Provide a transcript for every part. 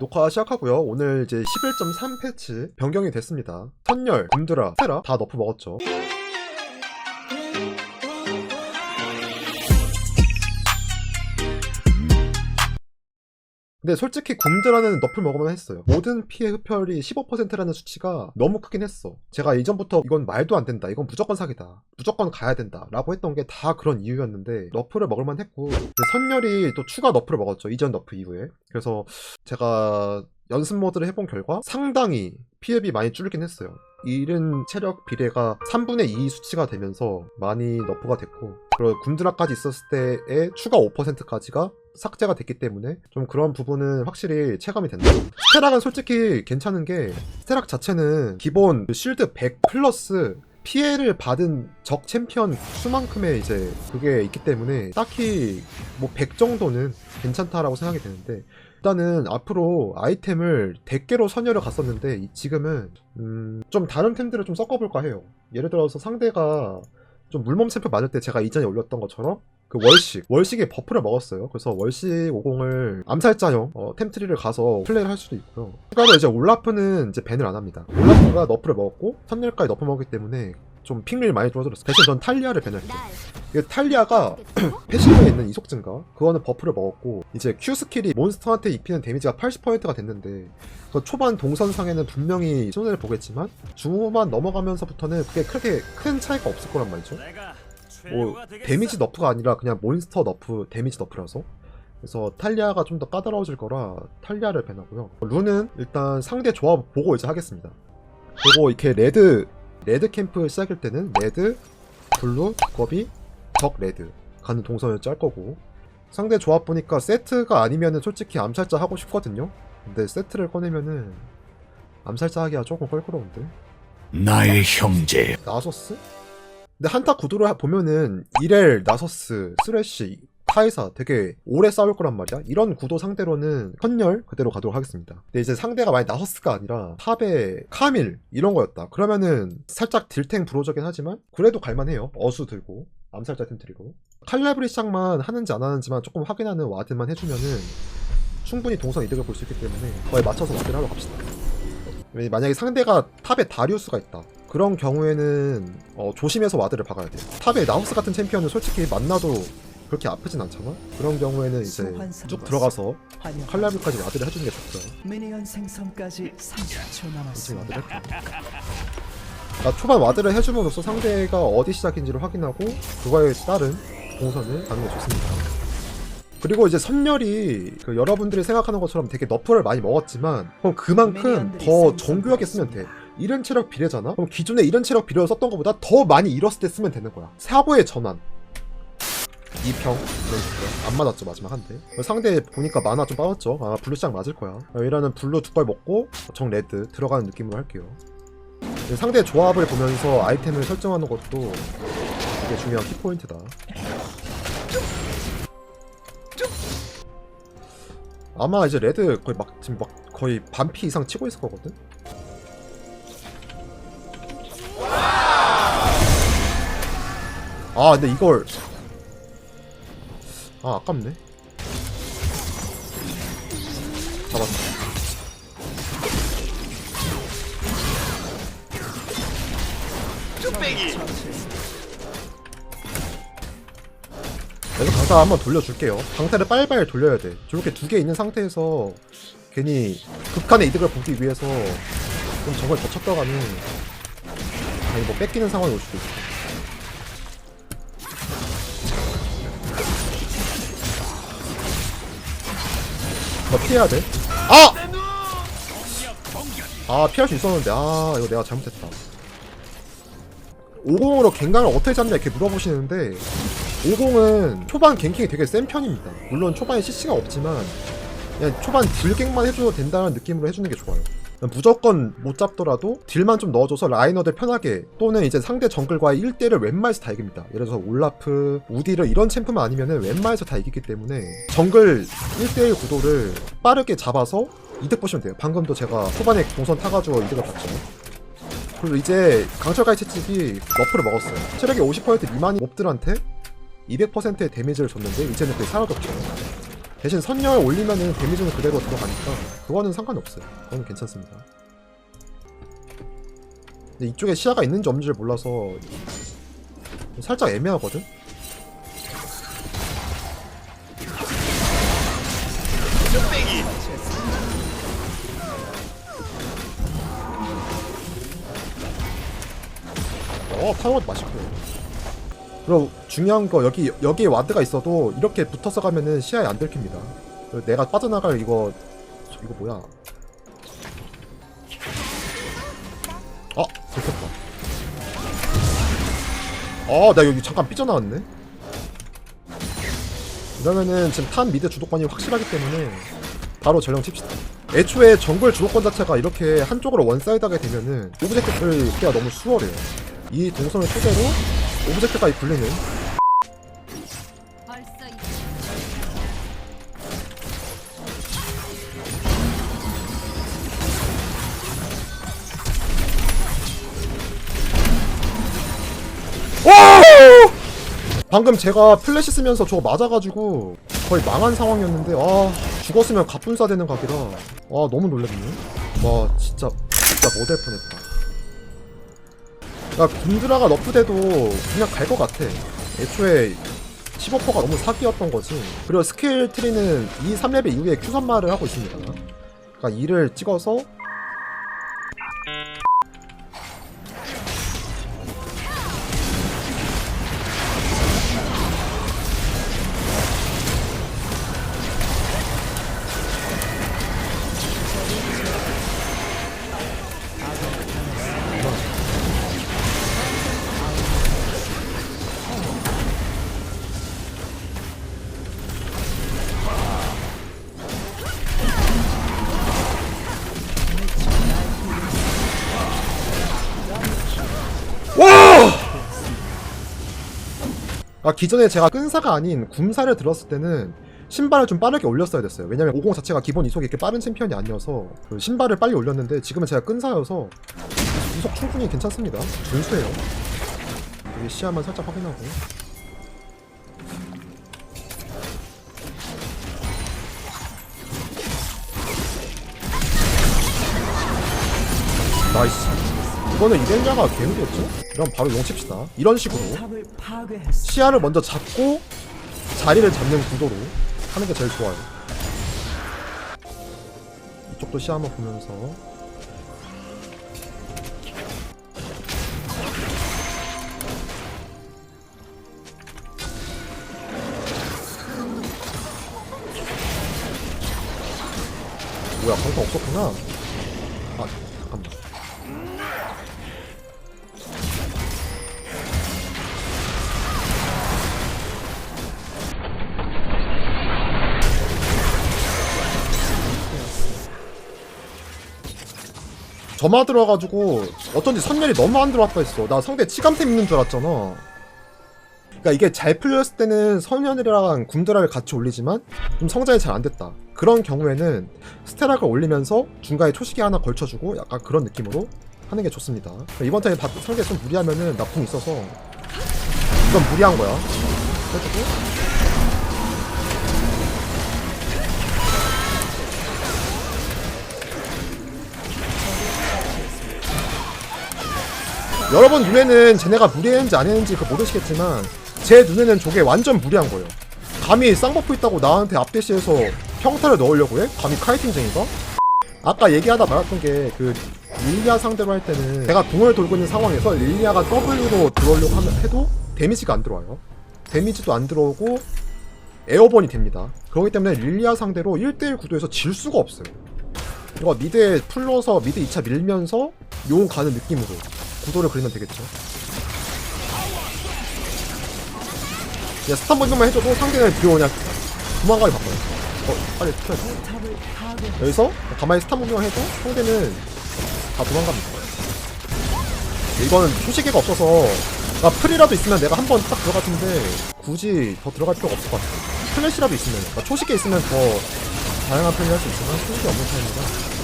녹화 시작하고요. 오늘 이제 11.3 패치 변경이 됐습니다. 선열, 곰드라, 테라 다 너프 먹었죠. 근데 솔직히 굼드라는 너플 먹으면 했어요. 모든 피해 흡혈이 15%라는 수치가 너무 크긴 했어. 제가 이전부터 이건 말도 안 된다. 이건 무조건 사기다. 무조건 가야 된다. 라고 했던 게 다 그런 이유였는데 너프를 먹을만 했고 선열이 또 추가 너프를 먹었죠. 이전 너프 이후에. 그래서 제가 연습 모드를 해본 결과 상당히 피해비 많이 줄긴 했어요. 잃은 체력 비례가 3분의 2 수치가 되면서 많이 너프가 됐고 그리고 굼드라까지 있었을 때의 추가 5%까지가 삭제가 됐기 때문에 좀 그런 부분은 확실히 체감이 된다. 스테락은 솔직히 괜찮은 게 스테락 자체는 기본 실드 100 플러스 피해를 받은 적 챔피언 수만큼의 이제 그게 있기 때문에 딱히 뭐 100 정도는 괜찮다라고 생각이 되는데 일단은 앞으로 아이템을 100개로 선열을 갔었는데 이- 지금은 음, 좀 다른 템들을 좀 섞어볼까 해요. 예를 들어서 상대가 좀 물몸 챔프 맞을 때 제가 이전에 올렸던 것처럼 그 월식 월식에 버프를 먹었어요. 그래서 월식 50을 암살자형 어, 템트리를 가서 플레이를 할 수도 있고요. 추가로 이제 올라프는 이제 밴을 안 합니다. 올라프가 너프를 먹었고 선열까지 너프 먹었기 때문에 좀 핑밀 많이 줄어들었어요. 대신 전 탈리아를. 이게 탈리아가 패시브에 있는 이속 증가 그거는 버프를 먹었고 이제 Q 스킬이 몬스터한테 입히는 데미지가 80%가 됐는데 그 초반 동선상에는 분명히 손해를 보겠지만 중후반 넘어가면서부터는 그게 크게 큰 차이가 없을 거란 말이죠. 뭐 데미지 너프가 아니라 그냥 몬스터 너프 데미지 너프라서 그래서 탈리아가 좀 더 까다로워질 거라 탈리아를 배나고요 룬은 일단 상대 조합 보고 이제 하겠습니다 그리고 이렇게 레드 레드 캠프 시작일 때는 레드 블루 두꺼비 적 레드 가는 동선을 짤 거고. 상대 조합 보니까 세트가 아니면은 솔직히 암살자 하고 싶거든요. 근데 세트를 꺼내면은 암살자 하기가 조금 껄끄러운데. 나의 형제. 나서스? 근데 한타 구도를 하- 보면은 이렐, 나서스, 스레쉬, 카이사 되게 오래 싸울 거란 말이야. 이런 구도 상대로는 선열 그대로 가도록 하겠습니다. 근데 이제 상대가 만약 나서스가 아니라 탑에 카밀 이런 거였다. 그러면은 살짝 딜탱 불호적긴 하지만 그래도 갈만해요. 어수 들고 암살자 템트리고 칼라브리 시작만 하는지 안 하는지만 조금 확인하는 와드만 해주면은 충분히 동선 이득을 볼 수 있기 때문에 거에 맞춰서 와드를 하러 갑시다. 왜- 만약에 상대가 탑에 다리우스가 있다. 그런 경우에는 어, 조심해서 와드를 박아야 돼. 탑에 나우스 같은 챔피언은 솔직히 만나도 그렇게 아프진 않잖아. 그런 경우에는 이제 쭉 들어가서 칼라브까지 와드를 해주는 게 좋고요. 미니언 생성까지 30초 지금 남았습니다. 와드를. 그러니까 초반 와드를 해줌으로써 상대가 어디 시작인지를 확인하고 그거에 따른 동선을 가는 게 좋습니다. 그리고 이제 선열이 그 여러분들이 생각하는 것처럼 되게 너프를 많이 먹었지만 그럼 그만큼 더 정교하게 쓰면 돼. 이런 체력 비례잖아? 그럼 기존에 이런 체력 비례를 썼던 것보다 더 많이 잃었을 때 쓰면 되는 거야. 사고의 전환. 2평? 이런 식으로 안 맞았죠 마지막 한대. 상대 보니까 만화 좀 빠졌죠. 아 블루 시작 맞을 거야. 어, 이러는 블루 두 발 먹고 정 레드 들어가는 느낌으로 할게요. 네, 상대 조합을 보면서 아이템을 설정하는 것도 되게 중요한 키포인트다. 아마 이제 레드 거의 막 지금 막 거의 반피 이상 치고 있을 거거든? 아 근데 이걸 아 아깝네. 잡았다 그래서 강타 한번 돌려줄게요. 강타를 빨리빨리 돌려야 돼. 저렇게 두 개 있는 상태에서 괜히 극한의 이득을 보기 위해서 좀 저걸 더 쳤다가는 아니 뭐 뺏기는 상황이 올 수도 있어 뭐 피해야 돼? 아! 아 피할 수 있었는데 아 이거 내가 잘못했다 50으로 갱강을 어떻게 잡냐 이렇게 물어보시는데 50은 초반 갱킹이 되게 센 편입니다 물론 초반에 CC가 없지만 그냥 초반 딜갱만 해줘도 된다는 느낌으로 해주는 게 좋아요 무조건 못 잡더라도 딜만 좀 넣어줘서 라이너들 편하게 또는 이제 상대 정글과의 1대1을 웬만해서 다 이깁니다. 예를 들어서 올라프, 우디를 이런 챔프만 아니면은 웬만해서 다 이기기 때문에 정글 1대1 구도를 빠르게 잡아서 이득 보시면 돼요. 방금도 제가 초반에 동선 타가지고 이득을 봤죠. 그리고 이제 강철가이 채찍이 너프를 먹었어요. 체력이 50% 미만인 몹들한테 200%의 데미지를 줬는데 이제는 그게 사라졌죠 대신 선열 올리면은 데미지는 그대로 들어가니까 그거는 상관없어요. 그건 괜찮습니다. 근데 이쪽에 시야가 있는지 없는지를 몰라서 살짝 애매하거든? 어, 파워 맛있고. 그리고 중요한 거 여기 여기에 와드가 있어도 이렇게 붙어서 가면은 시야에 안 들킵니다. 내가 빠져나갈 이거 저 이거 뭐야? 아, 들켰다. 아, 나 여기 잠깐 삐져나왔네. 이러면은 지금 탑 미드 주도권이 확실하기 때문에 바로 전령 칩시다. 애초에 정글 주도권 자체가 이렇게 한쪽으로 원사이드하게 되면은 오브젝트를 쓰기가 너무 수월해요. 이 동선을 토대로 오브젝트까지 이 방금 제가 플래시 쓰면서 저거 맞아가지고 거의 망한 상황이었는데 아 죽었으면 갑분싸 되는 각이라. 아 너무 놀랬네. 와 진짜 진짜 모델 뻔했다 야 군드라가 너프돼도 그냥 갈 것 같아. 애초에 15%가 너무 사기였던 거지. 그리고 스킬 트리는 이 3렙 이후에 Q 선마를 하고 있습니다. 그러니까 2를 찍어서 아 기존에 제가 끈사가 아닌 굼사를 들었을 때는 신발을 좀 빠르게 올렸어야 됐어요. 왜냐면 50 자체가 기본 이속이 이렇게 빠른 챔피언이 아니어서 그 신발을 빨리 올렸는데 지금은 제가 끈사여서 이속 충분히 괜찮습니다. 준수해요. 여기 시야만 살짝 확인하고. 이거는 이렐리아가 개무리였죠? 그럼 바로 용칩시다. 이런 식으로. 시야를 먼저 잡고 자리를 잡는 구도로 하는 게 제일 좋아요. 이쪽도 시야 한번 보면서 뭐야 방송 없었구나. 점화 들어가지고 어쩐지 선멸이 너무 안 들어왔다 했어. 나 상대 치감템 있는 줄 알았잖아. 그러니까 이게 잘 풀렸을 때는 선멸이랑 군드라를 같이 올리지만 좀 성장이 잘 안 됐다. 그런 경우에는 스테락을 올리면서 중간에 초시계 하나 걸쳐주고 약간 그런 느낌으로 하는 게 좋습니다. 이번 턴에 바- 상대 좀 무리하면은 나궁 있어서 이건 무리한 거야. 해주고 여러분 눈에는 쟤네가 무리했는지 안 했는지 그 모르시겠지만 제 눈에는 저게 완전 무리한 거예요. 감히 쌍버프 있다고 나한테 앞대시에서 평타를 넣으려고 해? 감히 카이팅쟁이가? 아까 얘기하다 말았던 게 그 릴리아 상대로 할 때는 제가 궁을 돌고 있는 상황에서 릴리아가 W로 들어오려고 하면 해도 데미지가 안 들어와요. 데미지도 안 들어오고 에어본이 됩니다. 그렇기 때문에 릴리아 상대로 1대1 구도에서 질 수가 없어요. 이거 미드에 풀러서 미드 2차 밀면서 용 가는 느낌으로 구도를 그리면 되겠죠. 그냥 스탄 번역만 해줘도 상대는 뒤로 그냥 도망가게 바꿔요. 어, 빨리 튀어야. 여기서 가만히 스탄 번역만 해도 상대는 다 도망갑니다. 이거는 초시계가 없어서 아, 풀이라도 있으면 내가 한 번 딱 들어갈 텐데 굳이 더 들어갈 필요가 없을 것 같아. 플래시라도 있으면, 그러니까 초시계 있으면 더 다양한 플레이 할 수 있지만 초시계 없는 타입이라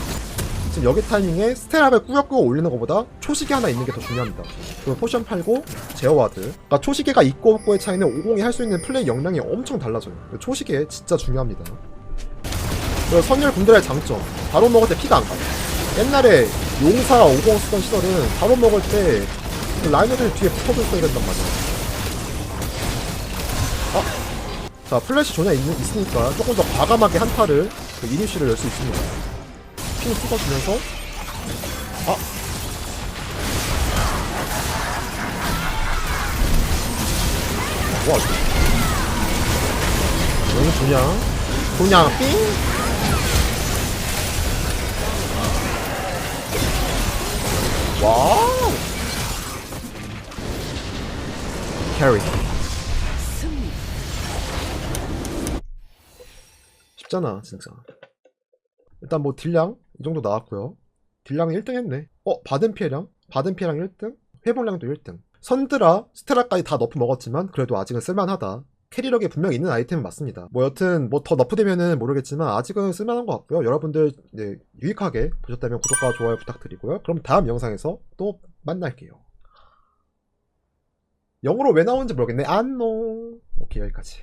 지금 여기 타이밍에 스테락을 꾸역꾸역 올리는 것보다 초시계 하나 있는 게 더 중요합니다. 그리고 포션 팔고 제어와드. 그러니까 초시계가 있고 없고의 차이는 50이 할 수 있는 플레이 역량이 엄청 달라져요. 초시계 진짜 중요합니다. 그리고 선열 군대의 장점. 바로 먹을 때 피가 안 가요. 옛날에 용사 50 쓰던 시절은 바로 먹을 때 그 라이너들 뒤에 붙어줬어야 된단 말이야. 아, 자 플래시 존야 있, 있으니까 조금 더 과감하게 한타를 그 이니시를 열 수 있습니다. 핀 찍어주면서? 아. 와, 여기 그냥 그냥 삥. 와우. 캐리. 쉽잖아 진짜 일단 뭐 딜량 이 정도 나왔고요. 딜량 1등 했네. 어 받은 피해량? 받은 피해량 1등? 회복량도 1등. 선드라 스테라까지 다 너프 먹었지만 그래도 아직은 쓸만하다. 캐리력이 분명 있는 아이템은 맞습니다. 뭐 여튼 뭐 더 너프되면은 모르겠지만 아직은 쓸만한 것 같고요. 여러분들 네, 유익하게 보셨다면 구독과 좋아요 부탁드리고요. 그럼 다음 영상에서 또 만날게요. 영어로 왜 나오는지 모르겠네. 안녕. 오케이 여기까지